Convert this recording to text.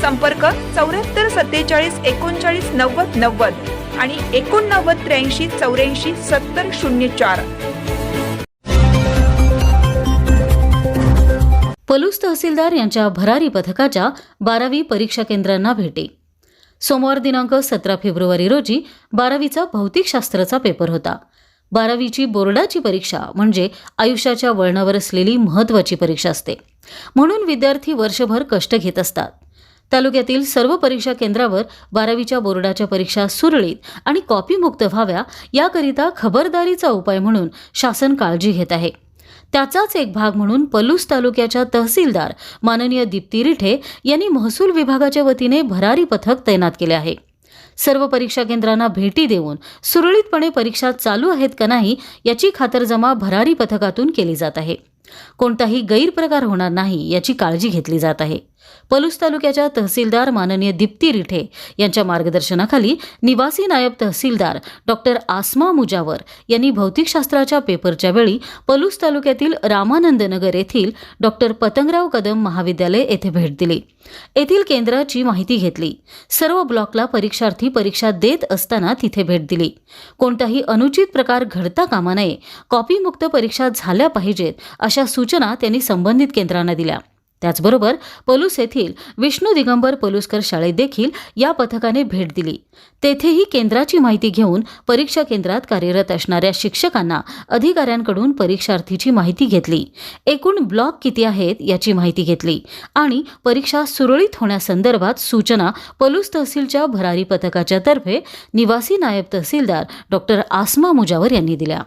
संपर्क चौऱ्याहत्तर सत्तेचाळीस एकोणचाळीस नव्वद नव्वद आणि एकोणनव्वद त्र्याऐंशी चौऱ्याऐंशी सत्तर शून्य चार. पलूस तहसीलदार यांच्या भरारी पथकाच्या बारावी परीक्षा केंद्रांना भेटी. सोमवार दिनांक सतरा फेब्रुवारी रोजी बारावीचा भौतिकशास्त्राचा पेपर होता. बारावीची बोर्डाची परीक्षा म्हणजे आयुष्याच्या वळणावर असलेली महत्त्वाची परीक्षा असते. म्हणून विद्यार्थी वर्षभर कष्ट घेत असतात. तालुक्यातील सर्व परीक्षा केंद्रावर बारावीच्या बोर्डाच्या परीक्षा सुरळीत आणि कॉपीमुक्त व्हाव्या याकरिता खबरदारीचा उपाय म्हणून शासन काळजी घेत आहे. त्याचाच एक भाग म्हणून पलूस तालुक्याच्या तहसीलदार माननीय दीप्ती रिठे यांनी महसूल विभागाच्या वतीने भरारी पथक तैनात केले आहे. सर्व परीक्षा केंद्रांना भेटी देऊन सुरळीतपणे परीक्षा चालू आहेत का नाही याची खातरजमा भरारी पथकातून केली जात आहे. कोणताही गैरप्रकार होणार नाही याची काळजी घेतली जात आहे. पलूस तालुक्याच्या तहसीलदार माननीय दीप्ती रिठे यांच्या मार्गदर्शनाखाली निवासी नायब तहसीलदार डॉक्टर आसमा मुजावर यांनी भौतिकशास्त्राच्या पेपरच्या वेळी पलूस तालुक्यातील रामानंदनगर येथील डॉक्टर पतंगराव कदम महाविद्यालय येथे भेट दिली. येथील केंद्राची माहिती घेतली. सर्व ब्लॉकला परीक्षार्थी परीक्षा देत असताना तिथे भेट दिली. कोणताही अनुचित प्रकार घडता कामा नये. कॉपीमुक्त परीक्षा झाल्या पाहिजेत अशा अशा सूचना त्यांनी संबंधित केंद्रांना दिल्या. त्याचबरोबर पलूस येथील विष्णू दिगंबर पलुसकर शाळेत देखील या पथकाने भेट दिली. तेथेही केंद्राची माहिती घेऊन परीक्षा केंद्रात कार्यरत असणाऱ्या शिक्षकांना अधिकाऱ्यांकडून परीक्षार्थीची माहिती घेतली. एकूण ब्लॉक किती आहेत याची माहिती घेतली आणि परीक्षा सुरळीत होण्यासंदर्भात सूचना पलूस तहसीलच्या भरारी पथकाच्या तर्फे निवासी नायब तहसीलदार डॉक्टर आसमा मुजावर यांनी दिल्या.